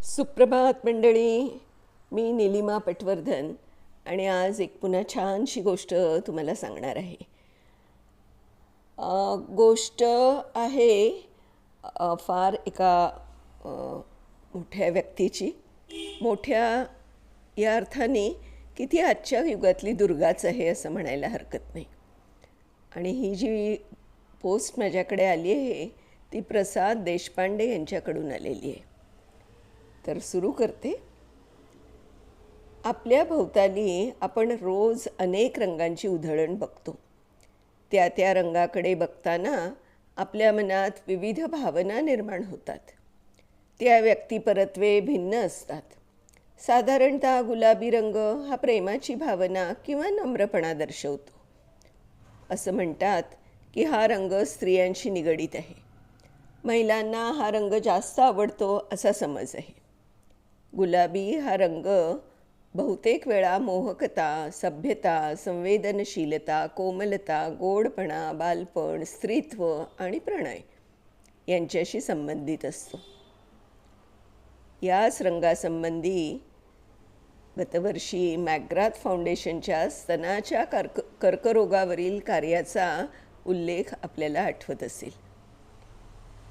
सुप्रभात मंडळी मी निलिमा पटवर्धन आणि आज एक पुन्हा छानशी गोष्ट तुम्हाला सांगणार आहे. गोष्ट आहे फार एका मोठ्या व्यक्तीची. मोठ्या या अर्थाने की ती आजच्या युगातली दुर्गाच आहे असं म्हणायला हरकत नाही. आणि ही जी पोस्ट माझ्याकडे आली आहे ती प्रसाद देशपांडे यांच्याकडून आलेली आहे. तर सुरू करते. आपल्या भोवताली आपण रोज अनेक रंगांची उधळण बघतो. त्या त्या रंगाकडे बघताना आपल्या मनात विविध भावना निर्माण होतात. त्या व्यक्तिपरत्वे भिन्न असतात. साधारणतः गुलाबी रंग हा प्रेमाची भावना किंवा नम्रपणा दर्शवतो. असं म्हणतात की हा रंग स्त्रियांशी निगडीत आहे. महिलांना हा रंग जास्त आवडतो असा समज आहे. गुलाबी हा रंग बहुतेक वेळा मोहकता सभ्यता संवेदनशीलता कोमलता गोडपणा बालपण स्त्रीत्व आणि प्रणय यांच्याशी संबंधित असतो. याच रंगासंबंधी गतवर्षी मॅग्राथ फाउंडेशनच्या स्तनाच्या कर्क कर्करोगावरील कार्याचा उल्लेख आपल्याला आठवत असेल.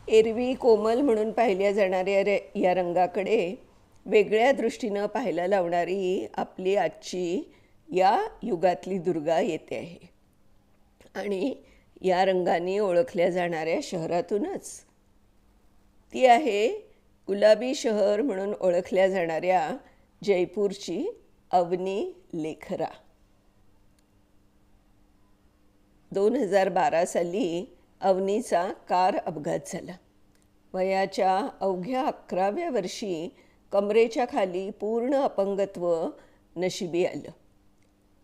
एरवी कोमल म्हणून पाहिल्या जाणाऱ्या या रंगाकडे वेगळ्या दृष्टीनं पाहायला लावणारी आपली आजची या युगातली दुर्गा येते आहे. आणि या रंगाने ओळखल्या जाणाऱ्या शहरातूनच ती आहे गुलाबी शहर म्हणून ओळखल्या जाणाऱ्या जयपूरची अवनी लेखरा. दोन हजार बारा साली अवनीचा कार अपघात झाला. वयाच्या अवघ्या अकराव्या वर्षी कमरेच्या खाली पूर्ण अपंगत्व नशिबी आलं.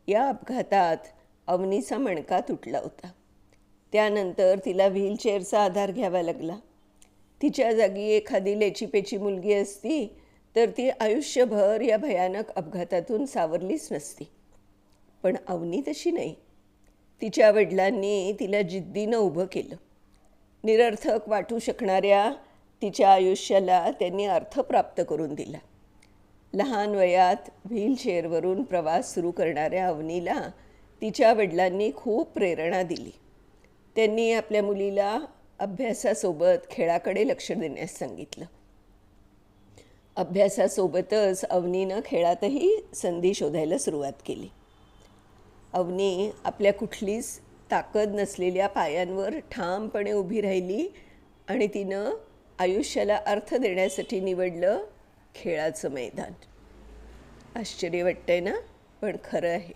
या अपघातात अवनीचा मणका तुटला होता. त्यानंतर तिला व्हीलचेअरचा आधार घ्यावा लागला. तिच्या जागी एखादी लेचीपेची मुलगी असती तर ती आयुष्यभर या भयानक अपघातातून सावरलीच नसती. पण अवनी तशी नाही. तिच्या वडिलांनी तिला जिद्दीनं उभं केलं. निरर्थक वाटू शकणाऱ्या तिच्या आयुष्याला त्यांनी अर्थ प्राप्त करून दिला. लहान वयात व्हीलचेअरवरून प्रवास सुरू करणाऱ्या अवनीला तिच्या वडिलांनी खूप प्रेरणा दिली. त्यांनी आपल्या मुलीला अभ्यासासोबत खेळाकडे लक्ष देण्यास सांगितलं. अभ्यासासोबतच अवनीनं खेळातही संधी शोधायला सुरुवात केली. अवनी आपल्या कुठलीच ताकद नसलेल्या पायांवर ठामपणे उभी राहिली आणि तिनं आयुष्याला अर्थ देण्यासाठी निवडलं खेळाचं मैदान. आश्चर्य वाटतंय ना? पण खरं आहे.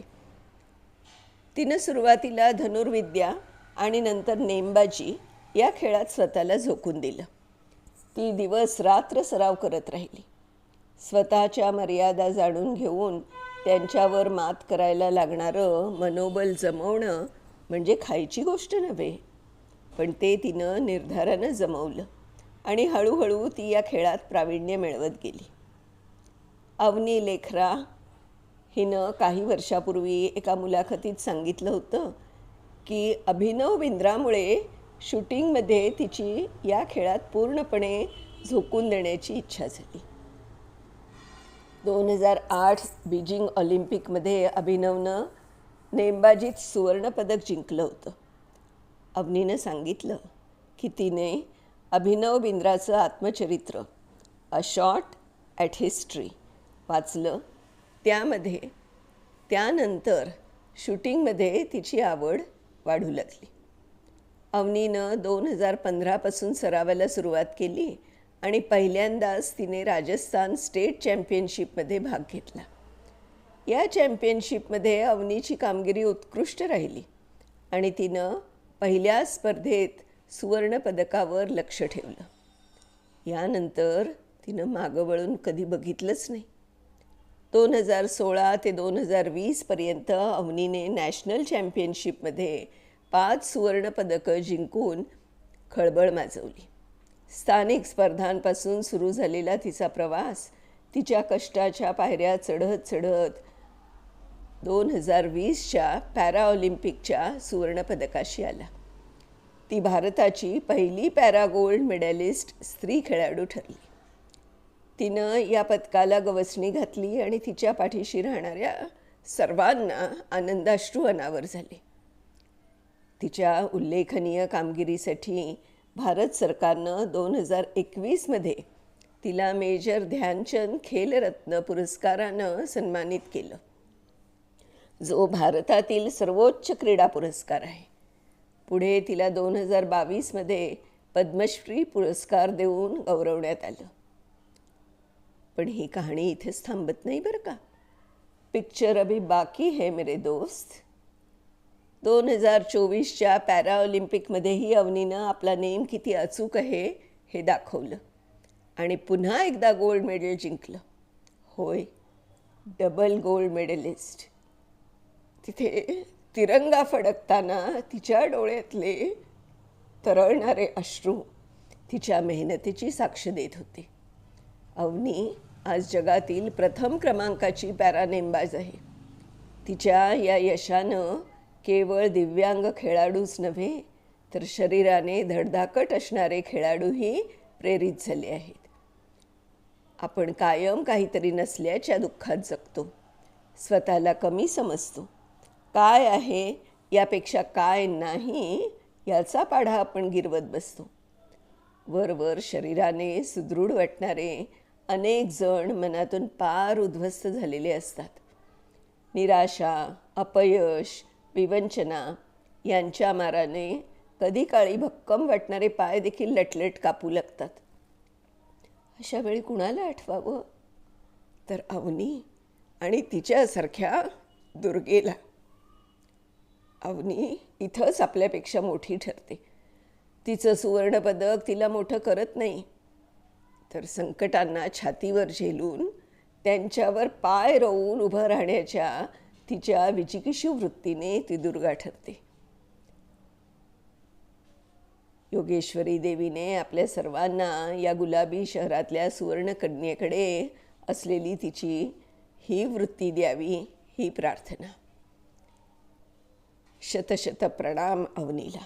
तिनं सुरुवातीला धनुर्विद्या आणि नंतर नेमबाजी या खेळात स्वतःला झोकून दिलं. ती दिवस रात्र सराव करत राहिली. स्वतःच्या मर्यादा जाणून घेऊन त्यांच्यावर मात करायला लागणारं मनोबल जमवणं म्हणजे खायची गोष्ट नव्हे. पण ते तिनं निर्धारानं जमवलं. आणि हळूहळू ती या खेळात प्रावीण्य मिळवत गेली. अवनी लेखरा हिनं काही वर्षापूर्वी एका मुलाखतीत सांगितलं होतं की अभिनव बिंद्रामुळे शूटिंगमध्ये तिची या खेळात पूर्णपणे झोकून देण्याची इच्छा झाली. दोन हजार आठ बीजिंग ऑलिम्पिकमध्ये अभिनवनं नेमबाजीत सुवर्णपदक जिंकलं होतं. अवनीनं सांगितलं की तिने अभिनव बिंद्राचं आत्मचरित्र अ शॉर्ट ॲट हिस्ट्री वाचलं. त्यामध्ये त्यानंतर शूटिंगमध्ये तिची आवड वाढू लागली. अवनीनं दोन हजार पंधरापासून सरावाला सुरुवात केली आणि पहिल्यांदाच तिने राजस्थान स्टेट चॅम्पियनशिपमध्ये भाग घेतला. या चॅम्पियनशिपमध्ये अवनीची कामगिरी उत्कृष्ट राहिली आणि तिनं पहिल्या स्पर्धेत सुवर्णपदकावर लक्ष ठेवलं. यानंतर तिनं मागं वळून कधी बघितलंच नाही. दोन हजार सोळा ते दोन हजार वीसपर्यंत अवनीने नॅशनल चॅम्पियनशिपमध्ये पाच सुवर्णपदकं जिंकून खळबळ माजवली. स्थानिक स्पर्धांपासून सुरू झालेला तिचा प्रवास तिच्या कष्टाच्या पायऱ्या चढत चढत दोन हजार वीसच्या पॅराऑलिम्पिकच्या सुवर्णपदकाशी आला. ती भारताची पहिली पॅरागोल्ड मेडॅलिस्ट स्त्री खेळाडू ठरली. तिनं या पदकाला गवसणी घातली आणि तिच्या पाठीशी राहणाऱ्या सर्वांना आनंदाश्रू अनावर झाले. तिच्या उल्लेखनीय कामगिरीसाठी भारत सरकारनं दोन हजार एकवीसमध्ये तिला मेजर ध्यानचंद खेलरत्न पुरस्कारानं सन्मानित केलं. जो भारतातील सर्वोच्च क्रीडा पुरस्कार आहे. पुढे तिला दोन हजार बावीसमध्ये पद्मश्री पुरस्कार देऊन गौरवण्यात आलं. पण ही कहाणी इथेच थांबत नाही बरं का. पिक्चर अभी बाकी है मेरे दोस्त. दोन हजार चोवीसच्या पॅराऑलिम्पिकमध्येही अवनीनं आपला नेम किती अचूक आहे हे दाखवलं. आणि पुन्हा एकदा गोल्ड मेडल जिंकलं. होय डबल गोल्ड मेडलिस्ट. तिथे तिरंगा फडकताना तिच्या डोळ्यातले तरळणारे अश्रू तिच्या मेहनतीची साक्ष देत होते. अवनी आज जगातील प्रथम क्रमांकाची पॅरानेमबाज आहे. तिच्या या यशानं केवळ दिव्यांग खेळाडूच नव्हे तर शरीराने धडधाकट असणारे खेळाडूही प्रेरित झाले आहेत. आपण कायम काहीतरी नसल्याच्या दुःखात जगतो. स्वतःला कमी समजतो. काय आहे यापेक्षा काय नाही याचा पाढा आपण गिरवत बसतो. वरवर शरीराने सुदृढ वाटणारे अनेक जण मनातून पार उद्ध्वस्त झालेले असतात. निराशा अपयश विवंचना यांच्या माराने कधी काळी भक्कम वाटणारे पाय देखील लटलट कापू लागतात. अशा वेळी कुणाला आठवावं? तर अवनी आणि तिच्यासारख्या दुर्गेला. अवनी इथंच आपल्यापेक्षा मोठी ठरते. तिचं सुवर्णपदक तिला मोठं करत नाही. तर संकटांना छातीवर झेलून त्यांच्यावर पाय रोवून उभं राहण्याच्या तिच्या विचिकिषू वृत्तीने ती दुर्गा ठरते. योगेश्वरी देवीने आपल्या सर्वांना या गुलाबी शहरातल्या सुवर्णकन्येकडे असलेली तिची ही वृत्ती द्यावी ही प्रार्थना. शतशत प्रणाम अवनीला.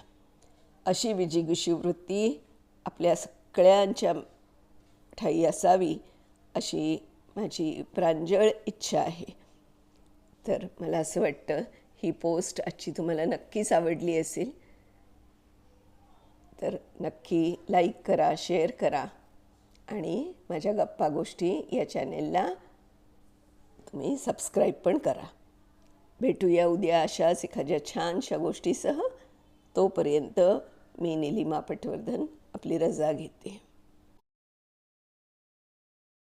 अशी विजिगुशी वृत्ती आपल्या सगळ्यांच्या ठाई असावी अशी माझी प्रांजळ इच्छा आहे. तर मला असं वाटतं ही पोस्ट आजची तुम्हाला नक्कीच आवडली असेल. तर नक्की लाईक करा शेअर करा आणि माझ्या गप्पा गोष्टी या चॅनेलला तुम्ही सबस्क्राईब पण करा. भेटूया उद्या अशाच एखाद्या छानशा गोष्टीसह. तोपर्यंत मी निलिमा पटवर्धन आपली रजा घेते.